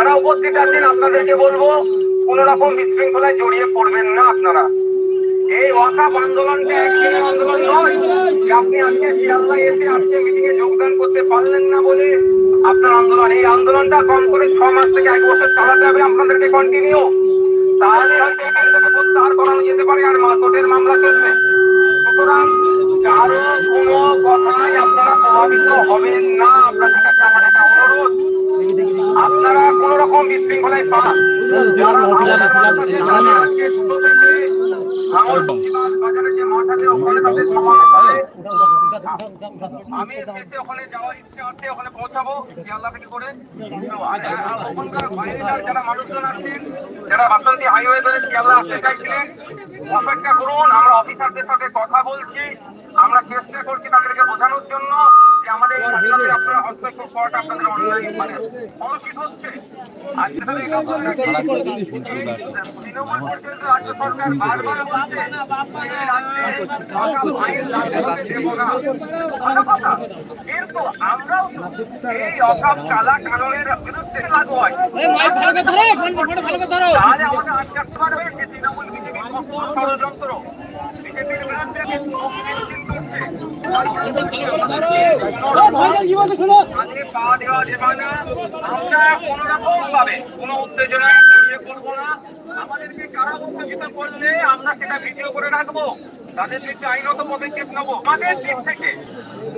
যারা উপস্থিত আছেন, আপনাদেরকে বলব, কোন রকম বিশৃঙ্খলায় জড়িয়ে পড়বেন না আপনারা। এই ওয়াকাপ আন্দোলনটা একদিনের আন্দোলন নয়, যে আপনি আজকে শিয়ালদা এসে আজকে মিটিং এ যোগদান করতে পারলেন না বলে আপনার আন্দোলন। এই আন্দোলনটা কম করে ছ মাস থেকে এক বছর চালাতে হবে আপনাদেরকে কন্টিনিউ তাহলে হয়তো এখান থেকে প্রত্যাহার করানো যেতে পারে আর মাসটের মামলা চলবে। সুতরাং কারও কোনো কথাই আপনারা প্রভাবিত হবেন না। আপনাদের কাছে আমার আপনারা কোন রকম বিশৃঙ্খলায় ওখানে তাদের সমাবেশ হবে। আমি ওখানে যাওয়ার ইচ্ছে আছে ওখানে পৌঁছাবো শিয়ালদা থেকে করে। ওখানকার যারা মানুষজন আছেন যারা বাসন্তী হাইওয়ে ধরে শিয়ালদা আসতে চাইছিলেন অপেক্ষা করুন আমরা অফিসারদের সাথে কথা বলছি। আমরা চেষ্টা করছি তাদেরকে বোঝানোর জন্য। আমাদের স্বাধীনতায় আপনারা হস্তক্ষেপ করাটা আপনাদের অন্যায় মানে অনুচিত হচ্ছে আর তৃণমূল পর্যন্ত রাজ্য সরকার বারবার বলছে যে এই রাজ্যে আইন লাগু হতে দেবো না। ভালো কথা। কিন্তু আমরাও এই অকাপ কালা কানুনের বিরুদ্ধে লাগু হয় তাহলে আমাদের আটকাতে পারবে যে তৃণমূল বিজেপির ষড়যন্ত্র বিজেপির বিরুদ্ধে পদক্ষেপ নেব আমাদের দিক থেকে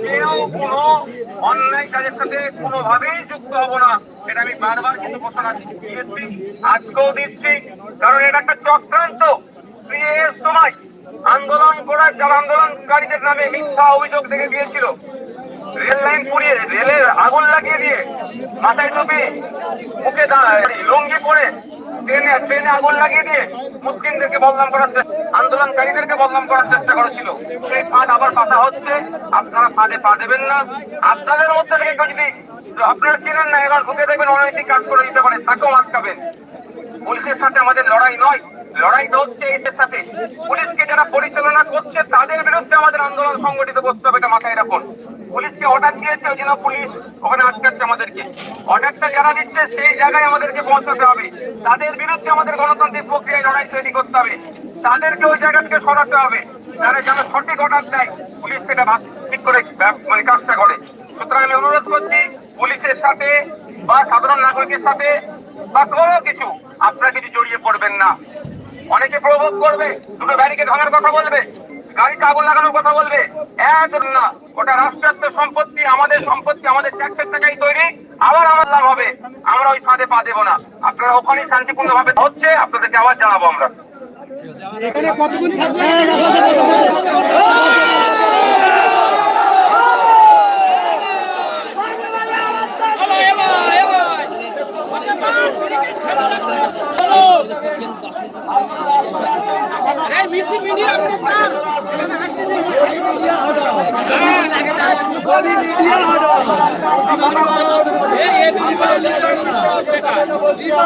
কেউ কোনো অন্যায় কাজের সাথে কোনোভাবেই যুক্ত হব না। এটা আমি বারবার কিন্তু ঘোষণা দিচ্ছি। কারণ এটা একটা চক্রান্ত। সময়। আন্দোলন করার যারা আন্দোলনকারীদের নামে মিথ্যা অভিযোগ থেকে দিয়েছিল রেল লাইন পুড়িয়ে রেলের আগুন লাগিয়ে দিয়ে মাথায় টুপি মুখে লুঙ্গি পরে ট্রেনে ট্রেনে আগুন লাগিয়ে দিয়ে মুসলিমদেরকে বদনাম করার আন্দোলনকারীদেরকে বদনাম করার চেষ্টা করেছিল। সেই ফাঁদ আবার পাতা হচ্ছে। আপনারা ফাঁদে পা দেবেন না। আপনাদের মধ্যে থেকে কেউ যদি আপনারা চিনেন না, এবার ঢুকে দেখবেন অনৈতিক কাজ করে দিতে পারে, তাকেও আটকাবেন। পুলিশের সাথে আমাদের লড়াই নয়। লড়াইটা হচ্ছে এদের সাথে। পুলিশকে যারা পরিচালনা করছে, তাদের বিরুদ্ধে আমাদের আন্দোলন সংগঠিত করতে হবে, এটা মাথায় রাখুন। পুলিশকে অর্ডার দিয়েছে, ওই জন্য পুলিশ ওখানে আটকাচ্ছে আমাদেরকে। অর্ডারটা যারা দিচ্ছে, সেই জায়গায় আমাদেরকে পৌঁছাতে হবে। তাদের বিরুদ্ধে আমাদের গণতান্ত্রিক প্রক্রিয়ায় লড়াই তৈরি করতে হবে। তাদেরকে ওই জায়গা থেকে সরাতে হবে, যারা যেন সঠিক অর্ডার দেয়। পুলিশ সেটা ভাব- ঠিক করে মানে কাজটা করে। সুতরাং আমি অনুরোধ করছি, পুলিশের সাথে বা সাধারণ নাগরিকের সাথে বা কোনো কিছু আপনারা কিছু জড়িয়ে পড়বেন না। অনেকে প্রভোগ করবে, দুটো ব্যারিকে ভাঙার কথা বলবে গাড়িতে আগুন লাগানোর কথা বলবে। একজন না ওটা রাষ্ট্রায়ত্ত সম্পত্তি, আমাদের সম্পত্তি, আমাদের ট্যাক্সের টাকাই তৈরি, আবার আমার লাভ হবে। আমরা ওই ফাঁদে পা দেবো না। আপনারা ওখানেই শান্তিপূর্ণ ভাবে হচ্ছে, আপনাদেরকে আবার জানাব আমরা। এখানে কতক্ষণ গদি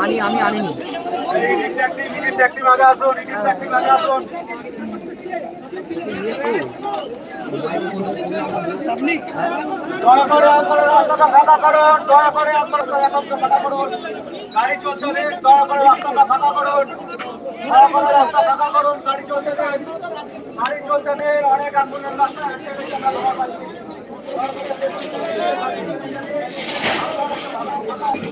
আনি আমি আনিনি আসুন আসুন দয়া করে রাস্তাটা ফাঁকা করুন দয়া করে আপনারা রাস্তাটা করুন গাড়ি নেই, দয়া করে ফাঁকা করুন গাড়ি নেই। গাড়ি চলছে অনেক আন্দোলন রাস্তা হেঁটে হেঁটে আমরা লোক পাচ্ছি।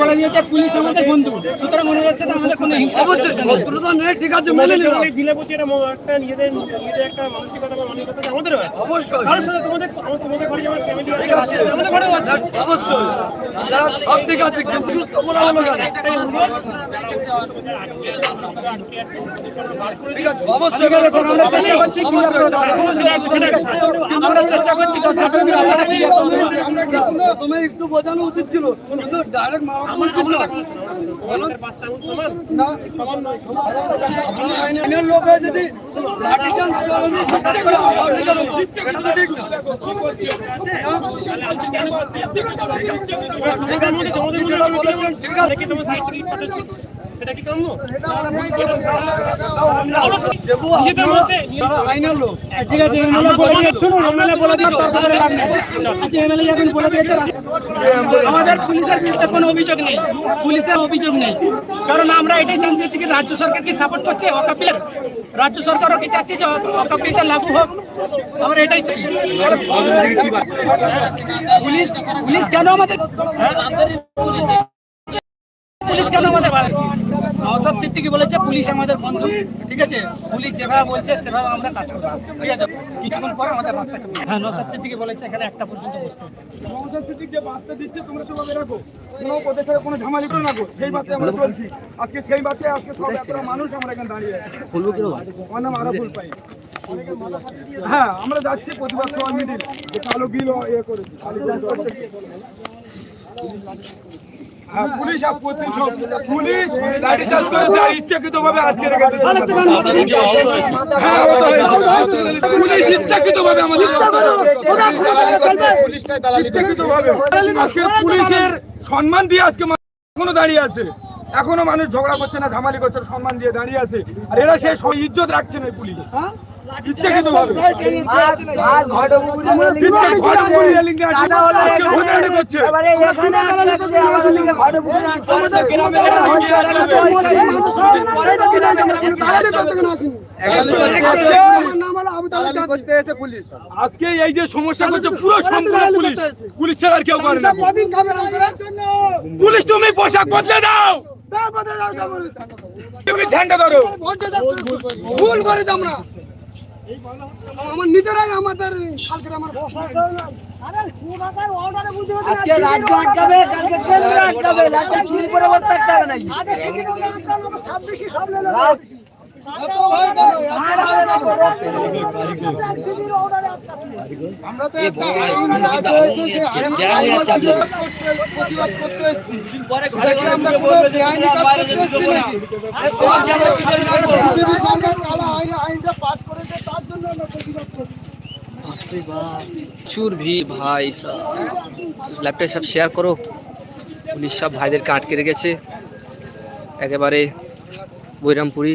বলে দিয়েছে পুলিশ আমাদের বন্ধু। সুতরাং মনে হচ্ছে আমাদের কোনো হিংসা অবশ্যই ঠিক আছে মেনে নিলাম। বিলেপতি একটা একটা নিজেদের নিজেদের একটা মানসিকতা বা মানসিকতা আছে। অবশ্যই। তোমাদের আমার তোমাদের ঘরে যেমন ফ্যামিলি ঠিক আছে। আমাদের ঘরেও আছে। অবশ্যই। সব ঠিক আছে কিন্তু সুস্থ বলা হলো করে ঠিক আছে অবশ্যই। আমরা চেষ্টা করছি আমরা চেষ্টা করছি একটু বোঝানো উচিত ছিল। কিন্তু ডাইরেক্ট মারা উচিত না। লোক যদি ঠিক আছে কি কাম্য নিজেদের মধ্যে ঠিক আছে এমএলএ বলে দিয়ে শুনুন এমএলএ বলে দিয়ে তর্ক করে লাভ নেই। আচ্ছা এমএলএ এখন বলে দিয়েছে আমাদের পুলিশের বিরুদ্ধে কোনো অভিযোগ নেই পুলিশের অভিযোগ নেই। কারণ আমরা এটাই জানতে চাচ্ছি কি রাজ্য সরকার কি সাপোর্ট করছে অকাপিলের রাজ্য সরকারও কি চাচ্ছে যে অকাপিলটা লাগু হোক? আমরা এটাই চাই। পুলিশ পুলিশ কেন আমাদের হ্যাঁ? পুলিশ কেন আমাদের নওসাদ সিদ্দিকি বলেছে পুলিশ আমাদের বন্ধু। ঠিক আছে? পুলিশ যেভাবে বলছে সেভাবে আমরা কাজ করব ঠিক আছে? কিছুক্ষণ পর আমাদের রাস্তা হ্যাঁ নওসাদ সিদ্দিকি বলেছে এখানে একটা পর্যন্ত বসতে হবে। সিদ্দিক যে বার্তা দিচ্ছে তোমরা সবাই রাখো। কোনো ওদের সাথে কোনো ঝামেলি করে রাখো। সেই বার্তায় আমরা চলছি। আজকে সেই বার্তায় আজকে সব মানুষ আমরা এখানে দাঁড়িয়ে আছি। আমার নাম আরাফুল পাই। হ্যাঁ আমরা যাচ্ছি প্রতিবাদ কালো ইয়ে করেছি পুলিশ আর প্রতি সব পুলিশ লাঠি চার্জ করেছে আর ইচ্ছাকৃত ভাবে আটকে রেখেছে। হ্যাঁ। পুলিশ ইচ্ছাকৃত ভাবে আমাদের। আজকে পুলিশের সম্মান দিয়ে আজকে এখনও দাঁড়িয়ে আছে। এখনও মানুষ ঝগড়া করছে না ঝামালি করছে সম্মান দিয়ে দাঁড়িয়ে আছে। আর এরা সেই সব ইজ্জত রাখছে না পুলিশ। আজকে এই যে সমস্যা করছে পুরো সম্পূর্ণ পুলিশ। পুলিশ ছাড়া আর কেউ করে না। পুলিশ তুমি পোশাক বদলে দাও। তুমি ঝান্ডা ধরো। ভুল করি আমরা। আমার নিজেরাই আমাদের কালকে আমার আজকে রাজ্য আটকাবে কালকে কেন্দ্র আটকাবে চুরি করে বসে থাকতে হবে আমরা তো একটা আইন পাস হয়েছে সেই আইন প্রতিবাদ করতে- এসেছি। আমরা কোনো বেআইনি কাজ করতে এসেছি নাকি? বিজেপি সরকার কালা আইন আইনটা পাস করেছে তার জন্য আমরা প্রতিবাদ করছি। প্রচুর ভিড় ভাই ল্যাপটপ সব শেয়ার করো। পুলিশ সব ভাইদেরকে আটকে রেখেছে। একেবারে বৈরামপুরি।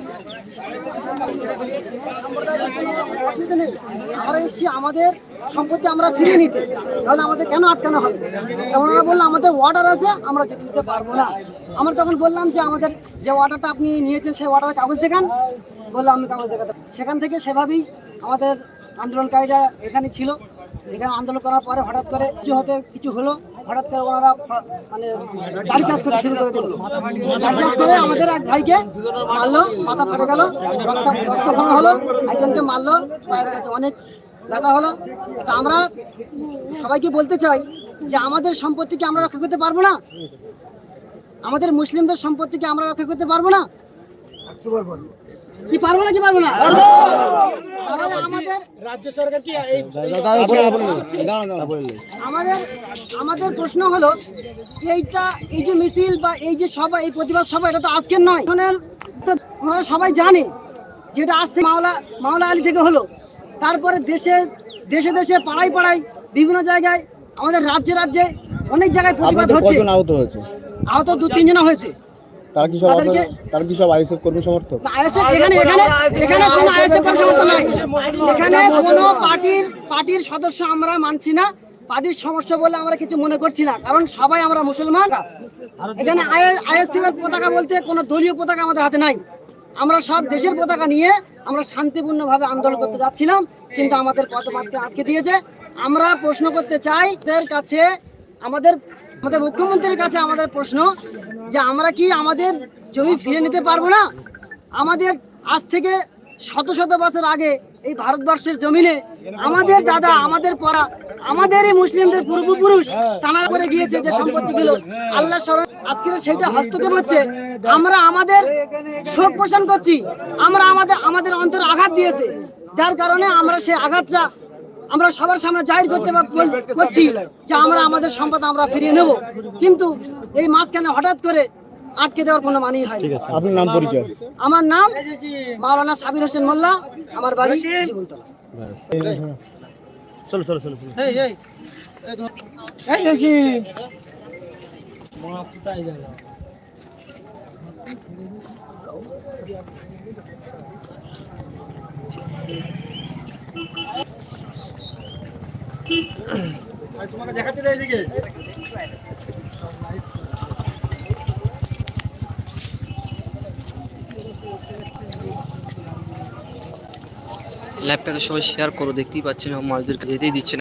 আমরা এসেছি, আমাদের সম্পত্তি আমরা ফিরিয়ে নিতে। তাহলে আমাদের কেন আটকানো হবে? তখন ওরা বলল, আমাদের অর্ডার আছে, আমরা যেতে দিতে পারব না। আমরা তখন বললাম যে, আমাদের যে অর্ডারটা আপনি নিয়েছেন, সেই অর্ডারের কাগজ দেখান। বললাম আমি কাগজ দেখাতে সেখান থেকে সেভাবেই আমাদের আন্দোলনকারীরা এখানে ছিল। এখানে আন্দোলন করার পরে হঠাৎ করে কিছু হতে, কিছু হলো। হঠাৎ করে ওনারা মানে গাড়ি চার্জ করতে শুরু করে দিল। গাড়ি চার্জ করে আমাদের এক ভাইকে মারলো, মাথা ফেটে গেল, রক্ত রক্তক্ষরণ হলো, একজনকে মারলো পায়ের কাছে অনেক ব্যথা হলো। তা আমরা সবাইকে বলতে চাই যে আমাদের সম্পত্তিকে আমরা রক্ষা করতে পারব না? আমাদের মুসলিমদের সম্পত্তিকে আমরা রক্ষা করতে পারব না? কি পারব না কি পারব না? তাহলে আমাদের রাজ্য সরকার কি আমাদের আমাদের প্রশ্ন হলো এইটা এই যে মিছিল বা এই যে সভা এই প্রতিবাদ সভা এটা তো আজকের নয়। তো ওনারা সবাই জানে যেটা আজ থেকে মাওলা মাওলা আলী থেকে হলো। তারপরে দেশে দেশে দেশে পাড়ায় পাড়ায় বিভিন্ন জায়গায় আমাদের রাজ্যে রাজ্যে অনেক জায়গায় প্রতিবাদ হচ্ছে। আহত দু তিনজনা হয়েছে। তার কি সব তাদেরকে- কি সব আইএসএফ কর্মী সমর্থক? এখানে এখানে এখানে কোনো আইএসএফ কর্মী সমস্যা নাই। এখানে কোনো পার্টির পার্টির সদস্য আমরা মানছি না। পার্টির সমস্যা বলে আমরা কিছু মনে করছি না কারণ সবাই আমরা মুসলমান। এখানে আইএসএফ এর পতাকা বলতে কোনো দলীয় পতাকা আমাদের হাতে নাই। আমরা সব দেশের পতাকা নিয়ে আমরা শান্তিপূর্ণভাবে আন্দোলন করতে যাচ্ছিলাম কিন্তু আমাদের পথ মাঝকে আটকে দিয়েছে। আমরা প্রশ্ন করতে চাই তাদের কাছে আমাদের আমাদের মুখ্যমন্ত্রীর কাছে আমাদের প্রশ্ন যে আমরা কি আমাদের জমি ফিরে নিতে পারব না? আমাদের আজ থেকে শত শত বছর আগে এই ভারতবর্ষের জমিনে আমাদের দাদা, আমাদের পড়া আমাদেরই মুসলিমদের পূর্বপুরুষ তারা করে গিয়েছে যে সম্পত্তিগুলো। আল্লাহ স্মরণ, আজকে সেটা হস্তক্ষেপ হচ্ছে, আমরা আমাদের শোক পোষণ করছি। আমরা আমাদের আমাদের অন্তর আঘাত দিয়েছে। যার কারণে আমরা সেই আঘাতটা আমরা সবার সামনে জাহির করতে করছি যে আমরা আমাদের সম্পদ আমরা ফিরিয়ে নেব। কিন্তু এই মাঝখানে হঠাৎ করে আটকে দেওয়ার কোনো মানেই হয় না। আপনার নাম পরিচয়? আমার নাম মাওলানা সাবির হোসেন মোল্লা আমার বাড়ি জীবনতলা। চলো তোমাকে দেখাতে চাই লাইভটাকে সবাই শেয়ার করো দেখতেই পাচ্ছেন মাছদেরকে যেতেই দিচ্ছে না